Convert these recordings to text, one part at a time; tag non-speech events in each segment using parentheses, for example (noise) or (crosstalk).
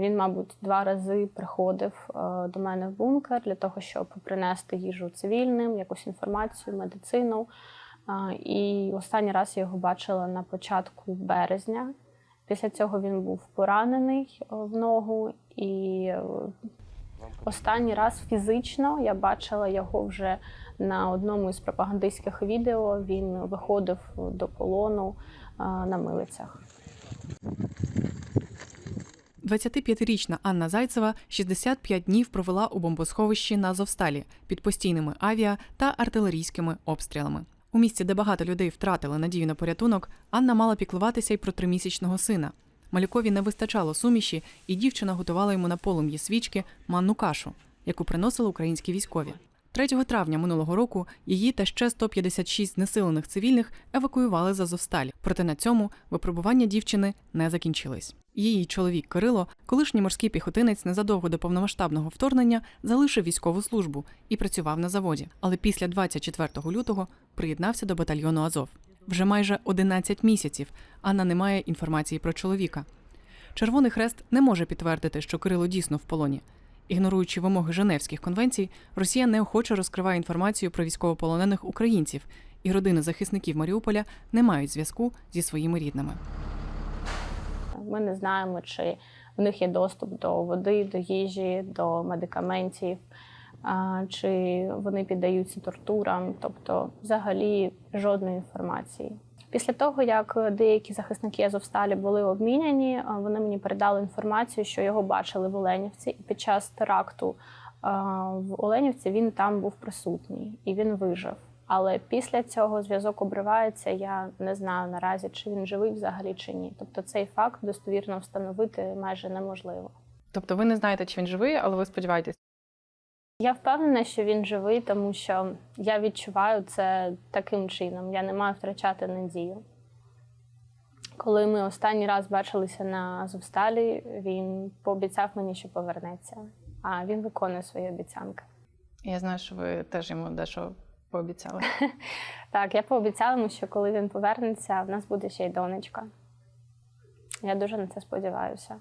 Він, мабуть, два рази приходив е, до мене в бункер для того, щоб принести їжу цивільним, якусь інформацію, медицину. Е, І останній раз я його бачила на початку березня. Після цього він був поранений е, в ногу, і останній раз фізично я бачила його вже на одному із пропагандистських відео. Він виходив до полону на милицях. 25-річна Анна Зайцева 65 днів провела у бомбосховищі на Зовсталі під постійними авіа та артилерійськими обстрілами. У місці, де багато людей втратили надію на порятунок, Анна мала піклуватися й про тримісячного сина. Малюкові не вистачало суміші, і дівчина готувала йому на полум'ї свічки манну кашу, яку приносили українські військові. 3 травня минулого року її та ще 156 знесилених цивільних евакуювали з Азовсталі. Проте на цьому випробування дівчини не закінчились. Її чоловік Кирило, колишній морський піхотинець, незадовго до повномасштабного вторгнення залишив військову службу і працював на заводі. Але після 24 лютого приєднався до батальйону Азов. Вже майже 11 місяців Анна не має інформації про чоловіка. Червоний хрест не може підтвердити, що Кирило дійсно в полоні. Ігноруючи вимоги Женевських конвенцій, Росія неохоче розкриває інформацію про військовополонених українців, і родини захисників Маріуполя не мають зв'язку зі своїми рідними. Ми не знаємо, чи в них є доступ до води, до їжі, до медикаментів, чи вони піддаються тортурам, тобто взагалі жодної інформації. Після того, як деякі захисники Азовсталі були обміняні, вони мені передали інформацію, що його бачили в Оленівці, і під час теракту в Оленівці він там був присутній і він вижив. Але після цього зв'язок обривається. Я не знаю наразі, чи він живий взагалі чи ні. Тобто цей факт достовірно встановити майже неможливо. Тобто ви не знаєте, чи він живий, але ви сподіваєтесь. Я впевнена, що він живий, тому що я відчуваю це таким чином. Я не маю втрачати надію. Коли ми останній раз бачилися на Азовсталі, він пообіцяв мені, що повернеться. А він виконує свої обіцянки. Я знаю, що ви теж йому дещо пообіцяли. (laughs) Так, я пообіцяла йому, що коли він повернеться, в нас буде ще й донечка. Я дуже на це сподіваюся.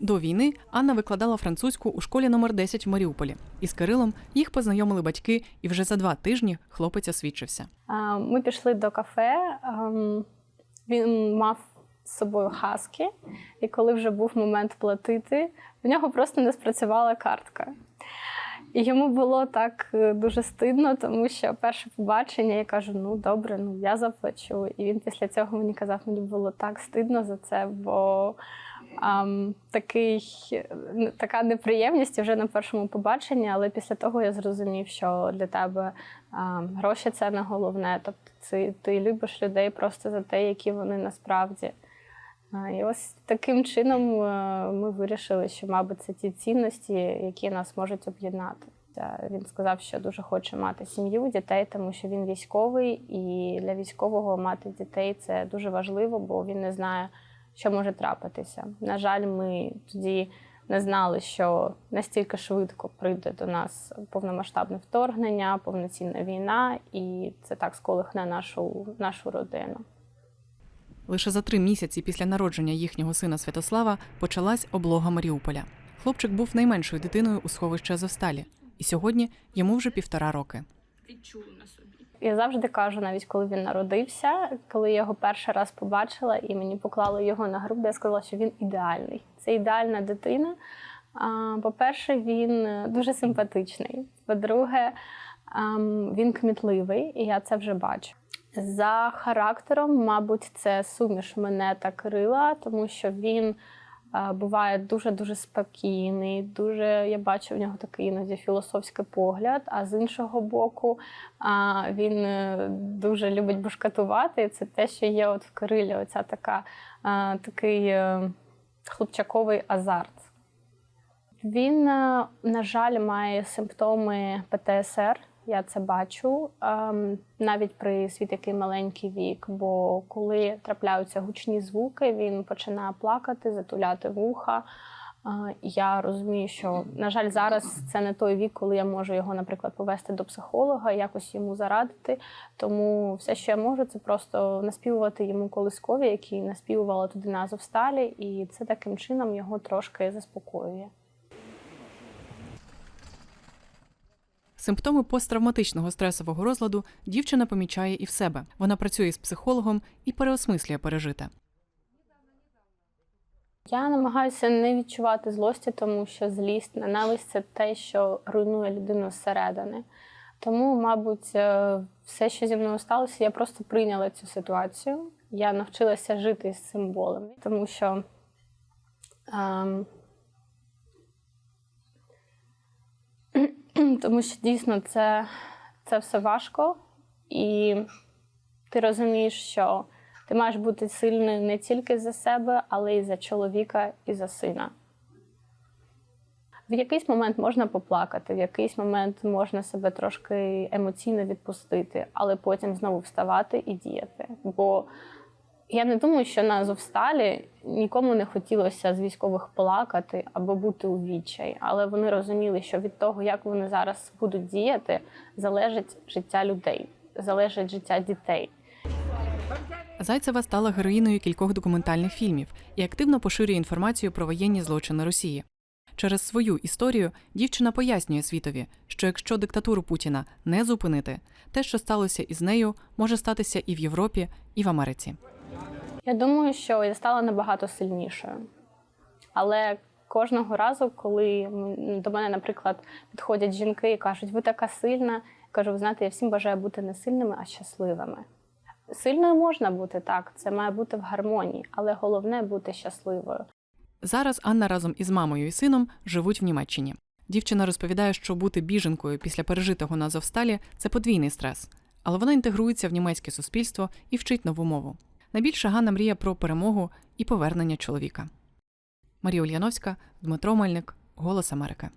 До війни Анна викладала французьку у школі номер 10 в Маріуполі. Із Кирилом їх познайомили батьки, і вже за два тижні хлопець освідчився. Ми пішли до кафе. ем, Він мав з собою хаски, і коли вже був момент платити, в нього просто не спрацювала картка. І йому було так е, дуже стидно, тому що перше побачення я кажу: ну добре, ну я заплачу. І він після цього мені казав, мені було так стидно за це, бо такий, е, така неприємність вже на першому побаченні, але після того я зрозумів, що для тебе гроші це не головне. Тобто ти, ти любиш людей просто за те, які вони насправді. І ось таким чином е, ми вирішили, що, мабуть, це ті цінності, які нас можуть об'єднати. Він сказав, що дуже хоче мати сім'ю, дітей, тому що він військовий, і для військового мати дітей це дуже важливо, бо він не знає, що може трапитися. На жаль, ми тоді не знали, що настільки швидко прийде до нас повномасштабне вторгнення, повноцінна війна, і це так сколихне нашу, нашу родину. Лише за три місяці після народження їхнього сина Святослава почалась облога Маріуполя. Хлопчик був найменшою дитиною у сховищі Азовсталі, і сьогодні йому вже півтора роки. Я завжди кажу, навіть коли він народився, коли я його перший раз побачила і мені поклали його на груди, я сказала, що він ідеальний. Це ідеальна дитина. По-перше, він дуже симпатичний. По-друге, він кмітливий, і я це вже бачу. За характером, мабуть, це суміш мене та Кирила, тому що він е, буває дуже дуже спокійний. Дуже я бачу в нього такий іноді філософський погляд. А з іншого боку, він е, дуже любить бушкатувати. І Це те, що є от в Кирилі. Оця така такий е, хлопчаковий азарт. Він, е, на жаль, має симптоми ПТСР. Я це бачу ем, навіть при свій такий маленький вік. Бо коли трапляються гучні звуки, він починає плакати, затуляти вуха. А, Я розумію, що на жаль, зараз це не той вік, коли я можу його, наприклад, повести до психолога, якось йому зарадити. Тому все, що я можу, це просто наспівувати йому колискові, які наспівувала туди на Азовсталі, і це таким чином його трошки заспокоює. Симптоми посттравматичного стресового розладу дівчина помічає і в себе. Вона працює з психологом і переосмислює пережите. Я намагаюся не відчувати злості, тому що злість, ненависть це те, що руйнує людину зсередини. Тому, мабуть, е, все, що зі мною сталося, я просто прийняла цю ситуацію. Я навчилася жити з цим болем, тому що ем, тому що дійсно це, це все важко, і ти розумієш, що ти маєш бути сильною не тільки за себе, але й за чоловіка і за сина. В якийсь момент можна поплакати, в якийсь момент можна себе трошки емоційно відпустити, але потім знову вставати і діяти. Бо я не думаю, що на Азовсталі нікому не хотілося з військових плакати або бути у відчаї, але вони розуміли, що від того, як вони зараз будуть діяти, залежить життя людей, залежить життя дітей. Зайцева стала героїною кількох документальних фільмів і активно поширює інформацію про воєнні злочини Росії. Через свою історію дівчина пояснює світові, що якщо диктатуру Путіна не зупинити, те, що сталося із нею, може статися і в Європі, і в Америці. Я думаю, що я стала набагато сильнішою. Але кожного разу, коли до мене, наприклад, підходять жінки і кажуть, ви така сильна, я кажу, ви знаєте, я всім бажаю бути не сильними, а щасливими. Сильною можна бути так, це має бути в гармонії, але головне бути щасливою. Зараз Анна разом із мамою і сином живуть в Німеччині. Дівчина розповідає, що бути біженкою після пережитого на Азовсталі – це подвійний стрес, але вона інтегрується в німецьке суспільство і вчить нову мову. Найбільше Ганна мріє про перемогу і повернення чоловіка. Марія Ульяновська, Дмитро Мельник, Голос Америки.